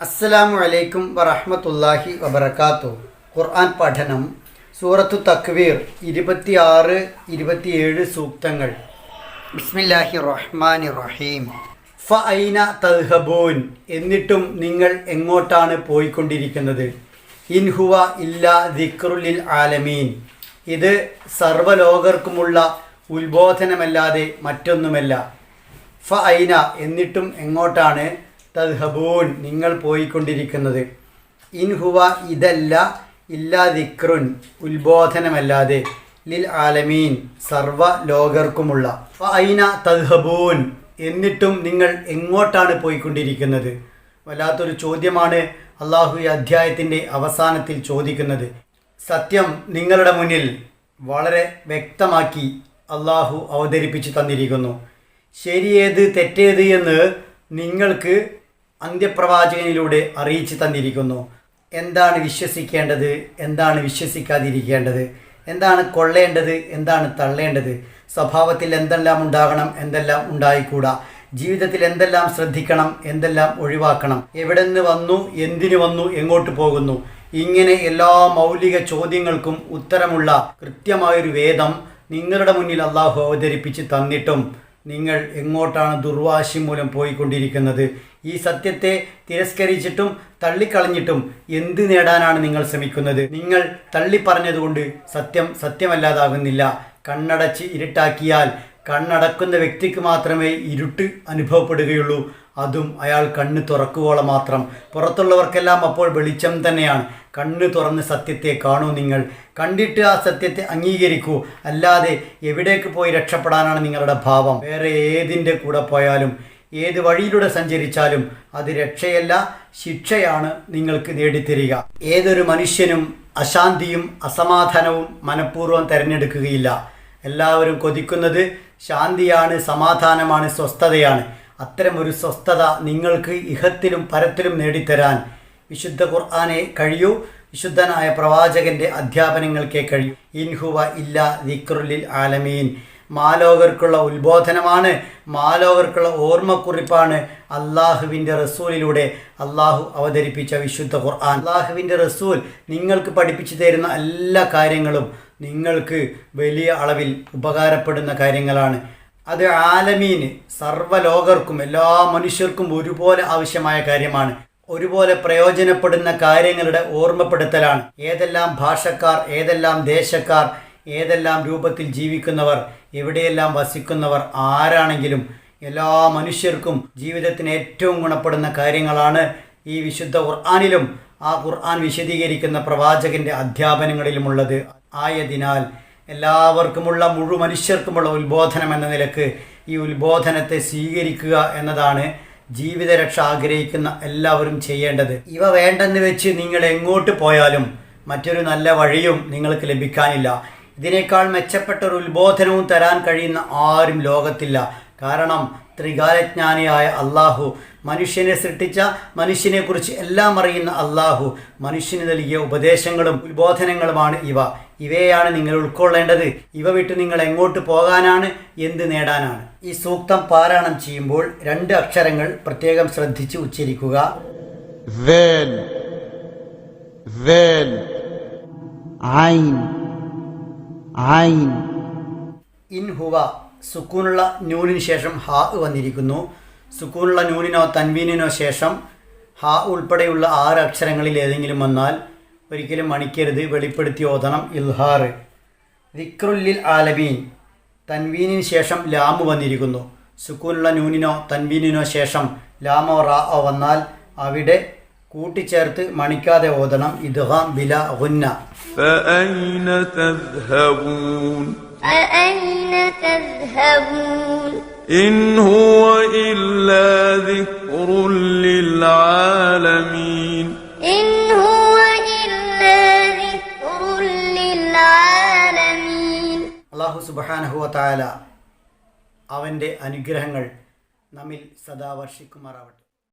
അസ്സലാമു അലൈക്കും വറഹ്മത്തുള്ളാഹി വബർക്കാത്തു ഖുർആൻ പഠനം സൂറത്തു തക്വീർ ഇരുപത്തിയാറ് ഇരുപത്തിയേഴ് സൂക്തങ്ങൾ. ബിസ്മില്ലാഹി റഹ്മാനി റഹീം. ഫ ഐന തദ്ഹബൂൻ. എന്നിട്ടും നിങ്ങൾ എങ്ങോട്ടാണ് പോയിക്കൊണ്ടിരിക്കുന്നത്? ഇൻഹുവ ഇല്ല ദിക്റുലിൽ ആലമീൻ. ഇത് സർവലോകർക്കുമുള്ള ഉത്ബോധനമല്ലാതെ മറ്റൊന്നുമല്ല. ഫ ഐന എന്നിട്ടും എങ്ങോട്ടാണ് തദ്ഹബൂൻ നിങ്ങൾ പോയിക്കൊണ്ടിരിക്കുന്നത്. ഇൻഹുവ ഇതല്ല ഇല്ലാ ദിക്റുൻ ഉത്ബോധനമല്ലാതെ. ലിൽ ആലമീൻ സർവ ലോകർക്കുമുള്ള. ഐന തദ്ഹബൂൻ എന്നിട്ടും നിങ്ങൾ എങ്ങോട്ടാണ് പോയിക്കൊണ്ടിരിക്കുന്നത്? വല്ലാത്തൊരു ചോദ്യമാണ് അള്ളാഹു ഈ അധ്യായത്തിന്റെ അവസാനത്തിൽ ചോദിക്കുന്നത്. സത്യം നിങ്ങളുടെ മുന്നിൽ വളരെ വ്യക്തമാക്കി അള്ളാഹു അവതരിപ്പിച്ചു തന്നിരിക്കുന്നു. ശരിയേത് തെറ്റേത് എന്ന് നിങ്ങൾക്ക് അന്ത്യപ്രവാചകനിലൂടെ അറിയിച്ചു തന്നിരിക്കുന്നു. എന്താണ് വിശ്വസിക്കേണ്ടത്? എന്താണ് വിശ്വസിക്കാതിരിക്കേണ്ടത്? എന്താണ് കൊള്ളേണ്ടത്? എന്താണ് തള്ളേണ്ടത്? സ്വഭാവത്തിൽ എന്തെല്ലാം ഉണ്ടാകണം? എന്തെല്ലാം ഉണ്ടായിക്കൂടാ? ജീവിതത്തിൽ എന്തെല്ലാം ശ്രദ്ധിക്കണം? എന്തെല്ലാം ഒഴിവാക്കണം? എവിടെ നിന്ന് വന്നു? എന്തിനു വന്നു? എങ്ങോട്ട് പോകുന്നു? ഇങ്ങനെ എല്ലാ മൗലിക ചോദ്യങ്ങൾക്കും ഉത്തരമുള്ള കൃത്യമായൊരു വേദം നിങ്ങളുടെ മുന്നിൽ അള്ളാഹു അവതരിപ്പിച്ച് തന്നിട്ടും നിങ്ങൾ എങ്ങോട്ടാണ് ദുർവാശി മൂലം പോയിക്കൊണ്ടിരിക്കുന്നത്? ഈ സത്യത്തെ തിരസ്കരിച്ചിട്ടും തള്ളിക്കളഞ്ഞിട്ടും എന്ത് നേടാനാണ് നിങ്ങൾ ശ്രമിക്കുന്നത്? നിങ്ങൾ തള്ളിപ്പറഞ്ഞതുകൊണ്ട് സത്യം സത്യമല്ലാതാകുന്നില്ല. കണ്ണടച്ച് ഇരുട്ടാക്കിയാൽ കണ്ണടക്കുന്ന വ്യക്തിക്ക് മാത്രമേ ഇരുട്ട് അനുഭവപ്പെടുകയുള്ളൂ. അതും അയാൾ കണ്ണ് തുറക്കുവോളം മാത്രം. പുറത്തുള്ളവർക്കെല്ലാം അപ്പോൾ വെളിച്ചം തന്നെയാണ്. കണ്ണ് തുറന്ന് സത്യത്തെ കാണൂ നിങ്ങൾ. കണ്ടിട്ട് ആ സത്യത്തെ അംഗീകരിക്കൂ. അല്ലാതെ എവിടേക്ക് പോയി രക്ഷപ്പെടാനാണ് നിങ്ങളുടെ ഭാവം? വേറെ ഏതിന്റെ കൂടെ പോയാലും ഏത് വഴിയിലൂടെ സഞ്ചരിച്ചാലും അത് രക്ഷയല്ല ശിക്ഷയാണ് നിങ്ങൾക്ക് നേടിത്തരിക. ഏതൊരു മനുഷ്യനും അശാന്തിയും അസമാധാനവും മനഃപൂർവം തിരഞ്ഞെടുക്കുകയില്ല. എല്ലാവരും കൊതിക്കുന്നത് ശാന്തിയാണ് സമാധാനമാണ് സ്വസ്ഥതയാണ്. അത്തരമൊരു സ്വസ്ഥത നിങ്ങൾക്ക് ഇഹത്തിലും പരത്തിലും നേടിത്തരാൻ വിശുദ്ധ ഖുർആാനെ കഴിയൂ. വിശുദ്ധനായ പ്രവാചകന്റെ അധ്യാപനങ്ങൾക്കേ കഴിയൂ. ഇൻഹുവ ഇല്ല ദിക്റുലിൽ ആലമീൻ. മാലോകർക്കുള്ള ഉത്ബോധനമാണ് മാലോകർക്കുള്ള ഓർമ്മക്കുറിപ്പാണ് അള്ളാഹുവിന്റെ റസൂലിലൂടെ അള്ളാഹു അവതരിപ്പിച്ച വിശുദ്ധ ഖുർആൻ. അള്ളാഹുവിന്റെ റസൂൽ നിങ്ങൾക്ക് പഠിപ്പിച്ചു തരുന്ന എല്ലാ കാര്യങ്ങളും നിങ്ങൾക്ക് വലിയ അളവിൽ ഉപകാരപ്പെടുന്ന കാര്യങ്ങളാണ്. അത് ആലമീന് സർവലോകർക്കും എല്ലാ മനുഷ്യർക്കും ഒരുപോലെ ആവശ്യമായ കാര്യമാണ്. ഒരുപോലെ പ്രയോജനപ്പെടുന്ന കാര്യങ്ങളുടെ ഓർമ്മപ്പെടുത്തലാണ്. ഏതെല്ലാം ഭാഷക്കാർ ഏതെല്ലാം ദേശക്കാർ ഏതെല്ലാം രൂപത്തിൽ ജീവിക്കുന്നവർ എവിടെയെല്ലാം വസിക്കുന്നവർ ആരാണെങ്കിലും എല്ലാ മനുഷ്യർക്കും ജീവിതത്തിന് ഏറ്റവും ഗുണപ്പെടുന്ന കാര്യങ്ങളാണ് ഈ വിശുദ്ധ ഖുർആാനിലും ആ ഖുർആൻ വിശദീകരിക്കുന്ന പ്രവാചകന്റെ അധ്യാപനങ്ങളിലുമുള്ളത്. ആയതിനാൽ എല്ലാവർക്കുമുള്ള മുഴു മനുഷ്യർക്കുമുള്ള ഉത്ബോധനം എന്ന നിലയ്ക്ക് ഈ ഉത്ബോധനത്തെ സ്വീകരിക്കുക എന്നതാണ് ജീവിതരക്ഷ ആഗ്രഹിക്കുന്ന എല്ലാവരും ചെയ്യേണ്ടത്. ഇവ വേണ്ടെന്ന് വെച്ച് നിങ്ങൾ എങ്ങോട്ട് പോയാലും മറ്റൊരു നല്ല വഴിയും നിങ്ങൾക്ക് ലഭിക്കാനില്ല. ഇതിനേക്കാൾ മെച്ചപ്പെട്ട ഒരു ഉത്ബോധനവും തരാൻ കഴിയുന്ന ആരും ലോകത്തില്ല. കാരണം ത്രികാലജ്ഞാനിയായ അള്ളാഹു മനുഷ്യനെ സൃഷ്ടിച്ച മനുഷ്യനെക്കുറിച്ച് എല്ലാം അറിയുന്ന അള്ളാഹു മനുഷ്യന് നൽകിയ ഉപദേശങ്ങളും ഉത്ബോധനങ്ങളുമാണ് ഇവ ഇവയാണ് നിങ്ങൾ ഉൾക്കൊള്ളേണ്ടത് ഇവ വിട്ട് നിങ്ങൾ എങ്ങോട്ട് പോകാനാണ് എന്ത് നേടാനാണ് ഈ സൂക്തം പാരായണം ചെയ്യുമ്പോൾ രണ്ട് അക്ഷരങ്ങൾ പ്രത്യേകം ശ്രദ്ധിച്ച് ഉച്ചരിക്കുക ذال ذال عين عين ഇൻഹുവ സുക്കൂനുള്ള നൂനിന് ശേഷം ഹാ വന്നിരിക്കുന്നു. സുക്കൂനുള്ള നൂനിനോ തൻവീനിനോ ശേഷം ഹാ ഉൾപ്പെടെയുള്ള ആറ് അക്ഷരങ്ങളിൽ ഏതെങ്കിലും വന്നാൽ ഒരിക്കലും മണിക്കരുത്. വെളിപ്പെടുത്തി ഓതണം. ഇൽഹാർ. റിക്രുല്ലിൽ ആലമീൻ. തൻവീനിന് ശേഷം ലാമ് വന്നിരിക്കുന്നു. സുക്കൂനുള്ള നൂനിനോ തൻവീനിനോ ശേഷം ലാമോ റാ വന്നാൽ അവിടെ കൂട്ടിച്ചേർത്ത് മണിക്കാതെ ഓതണം. ഇദ്ഹാം ബില ഗുന്ന. فأين تذهبون فأين تذهبون إن هو إلا ذكر للعالمين إن هو إلا ذكر للعالمين അള്ളാഹു സുബാനഹുവ താല അവൻ്റെ അനുഗ്രഹങ്ങൾ നമ്മിൽ സദാ വർഷിക്കുമാറാവട്ടെ